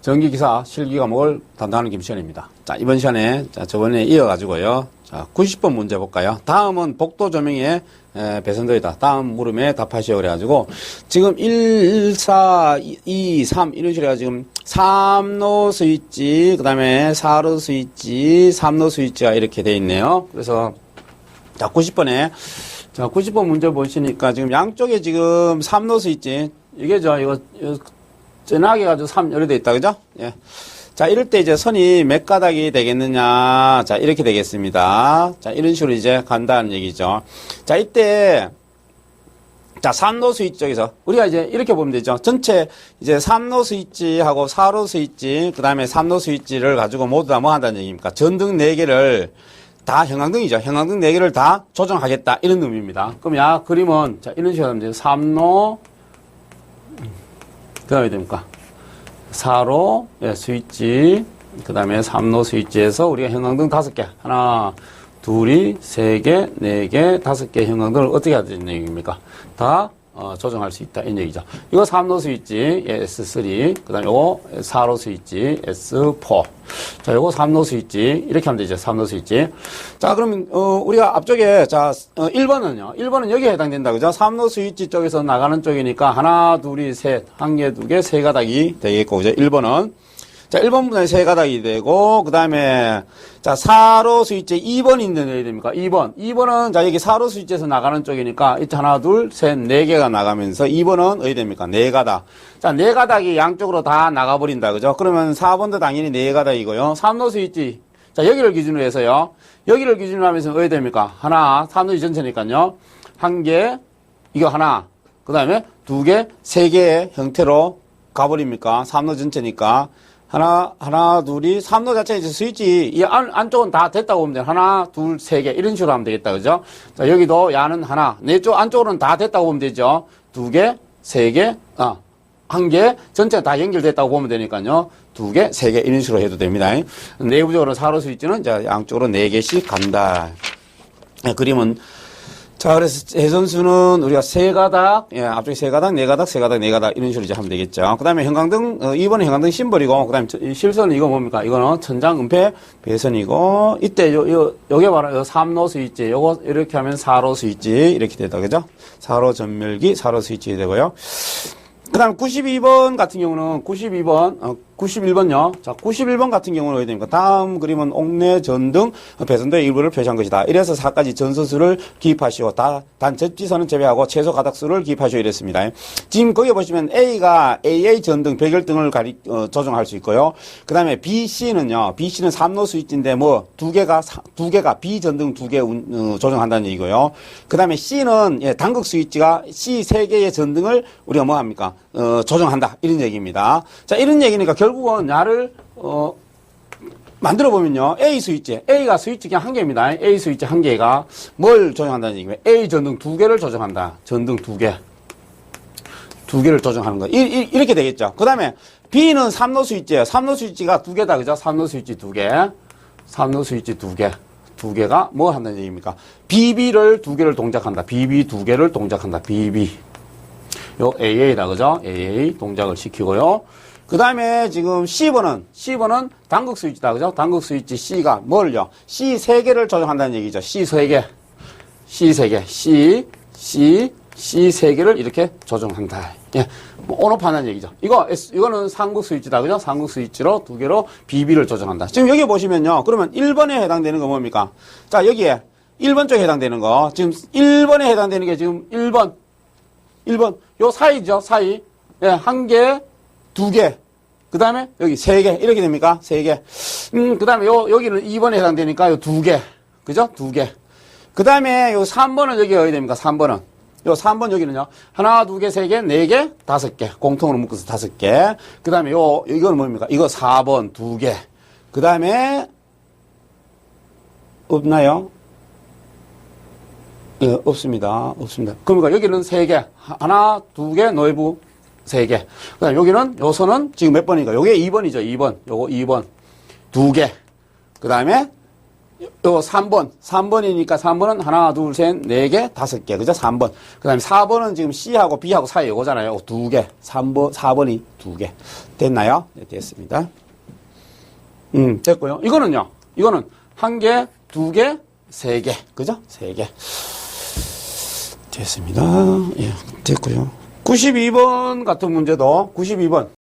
전기기사 실기 과목을 담당하는 김시현입니다. 자, 이번 시간에, 자, 저번에 이어가지고요. 자, 90번 문제 볼까요? 다음은 복도 조명의 에, 배선도이다. 다음 물음에 답하시오. 그래가지고, 지금 1, 4, 2, 3, 이런 식으로 지금 3로 스위치, 그 다음에 4로 스위치, 3로 스위치가 이렇게 돼 있네요. 그래서, 자, 90번에, 자, 90번 문제 보시니까 지금 양쪽에 지금 3로 스위치, 이게 저, 이거, 이거 전하게 가지고 3 이렇게 돼 있다. 그죠? 예. 자, 이럴 때 이제 선이 몇 가닥이 되겠느냐. 자, 이렇게 되겠습니다. 자, 이런 식으로 이제 간다는 얘기죠. 자, 이때, 자, 3로 스위치 쪽에서, 우리가 이제 이렇게 보면 되죠. 전체 이제 3로 스위치하고 4로 스위치, 그 다음에 3로 스위치를 가지고 모두 다 뭐 한다는 얘기입니까? 전등 4개를 다 형광등이죠. 형광등 4개를 다 조정하겠다. 이런 의미입니다. 그럼 야, 그림은, 자, 이런 식으로 하면 이제 3로, 그 다음에 됩니까? 4로 예, 스위치, 그 다음에 3로 스위치에서 우리가 형광등 다섯 개 하나, 둘이, 세 개, 네 개, 다섯 개 형광등을 어떻게 해야 되는 얘기입니까? 다 어, 조정할 수 있다. 이런 얘기죠. 이거 3로 스위치 예, S3, 그 다음에 요거 4로 스위치 S4. 자, 요거 3로 스위치 이렇게 하면 되죠. 3로 스위치. 자, 그러면 어, 우리가 앞쪽에 자 어, 1번은요. 1번은 여기에 해당된다. 그죠? 3로 스위치 쪽에서 나가는 쪽이니까 하나, 둘이, 셋, 한 개, 두 개, 세 가닥이 되겠고 그죠? 1번은 자, 1번 분에 세 가닥이 되고, 그 다음에, 자, 4로 스위치 2번 있는 애이 됩니까? 2번. 2번은, 자, 여기 4로 스위치에서 나가는 쪽이니까, 이때 하나, 둘, 셋, 네 개가 나가면서, 2번은 어디 됩니까? 네 가닥. 자, 네 가닥이 양쪽으로 다 나가버린다. 그죠? 그러면 4번도 당연히 네 가닥이고요. 3로 스위치. 자, 여기를 기준으로 해서요. 여기를 기준으로 하면서 어디 됩니까? 하나, 3로 전체니까요. 한 개, 이거 하나. 그 다음에 두 개, 세 개의 형태로 가버립니까? 3로 전체니까. 하나, 하나, 둘이, 삼로 자체 이제 스위치, 이 안, 안쪽은 다 됐다고 보면 돼. 하나, 둘, 세 개. 이런 식으로 하면 되겠다. 그죠? 자, 여기도 야는 하나. 내 쪽 안쪽으로는 다 됐다고 보면 되죠. 두 개, 세 개, 아, 한 개, 전체 다 연결됐다고 보면 되니까요. 두 개, 세 개, 이런 식으로 해도 됩니다. 내부적으로 사로 스위치는 이제 양쪽으로 네 개씩 간다. 예, 그림은 자, 그래서 해선수는 우리가 세 가닥, 예, 앞쪽에 세 가닥, 네 가닥, 세 가닥, 네 가닥, 이런 식으로 이제 하면 되겠죠. 그 다음에 형광등, 어, 2번은 형광등 심벌이고, 그 다음에 실선은 이거 뭡니까? 이거는 천장 은폐 배선이고, 이때 요, 요, 요게 바로 요 3로 스위치, 요거 이렇게 하면 4로 스위치, 이렇게 되다, 그죠? 4로 전멸기, 4로 스위치 되고요. 그 다음 92번 같은 경우는 92번, 어, 91번요. 자, 91번 같은 경우는 어디 됩니까? 다음 그림은 옥내 전등 배선도의 일부를 표시한 것이다. 이래서 4가지 전선수를 기입하시오. 다, 단 접지선은 제외하고 최소 가닥수를 기입하시오. 이랬습니다. 지금 거기 보시면 A가 AA 전등, 백열등을 가리, 어, 조정할 수 있고요. 그 다음에 BC는요. BC는 3로 스위치인데 뭐 두 개가, 사- 두 개가 B 전등 두개 어, 조정한다는 얘기고요. 그 다음에 C는 예, 단극 스위치가 C 세 개의 전등을 우리가 뭐 합니까? 어, 조정한다. 이런 얘기입니다. 자, 이런 얘기니까 결 국은 야를, 어, 만들어 보면요. A 스위치. A가 스위치 그냥 한 개입니다. A 스위치 한 개가 뭘 조정한다는 얘기예요. A 전등 두 개를 조정한다. 전등 두 개. 두 개를 조정하는 거. 이, 이, 이렇게 되겠죠. 그 다음에 B는 3로 스위치예요. 3로 스위치가 두 개다. 그죠? 3로 스위치 두 개. 3로 스위치 두 개. 두 개가 뭐 한다는 얘기입니까? BB를 두 개를 동작한다. BB 두 개를 동작한다. BB. 요 AA다. 그죠? AA 동작을 시키고요. 그 다음에 지금 C번은, C번은 단극 스위치다. 그죠? 단극 스위치 C가 뭘요? C 세개를 조정한다는 얘기죠. C 세개 C 세개 C, C, C 세개를 이렇게 조정한다. 예. 뭐 온오프하는 얘기죠. 이거, S, 이거는 상극 스위치다. 그죠? 상극 스위치로 두 개로 BB를 조정한다. 지금 여기 보시면요. 그러면 1번에 해당되는 거 뭡니까? 자, 여기에 1번 쪽에 해당되는 거. 지금 1번에 해당되는 게 지금 1번. 1번. 요 사이죠, 사이. 예, 한 개, 두 개. 그 다음에 여기 세 개. 이렇게 됩니까? 세 개. 음, 그 다음에 요, 여기는 2번에 해당되니까 요 두 개. 그죠? 두 개. 그 다음에 요 3번은 여기 어디 됩니까? 3번은. 요 3번 여기는요. 하나, 두 개, 세 개, 네 개, 다섯 개. 공통으로 묶어서 다섯 개. 그 다음에 요, 이건 뭡니까? 이거 4번 두 개. 그 다음에, 없나요? 예, 없습니다. 없습니다. 그러니까 여기는 세 개. 하나, 두 개, 노이부 3개. 그 다음 여기는, 요선은 지금 몇 번인가? 요게 2번이죠. 2번. 요거 2번. 2개. 그 다음에 요 3번. 3번이니까 3번은 하나, 둘, 셋, 네 개, 다섯 개. 그죠? 3번. 그 다음에 4번은 지금 C하고 B하고 사이 요거잖아요. 요거 두 개. 3번, 4번이 두 개. 됐나요? 네, 됐습니다. 음, 됐고요. 이거는요. 이거는 1개, 2개, 3개. 그죠? 3개. 됐습니다. 예, 됐고요. 92번 같은 문제도 92번.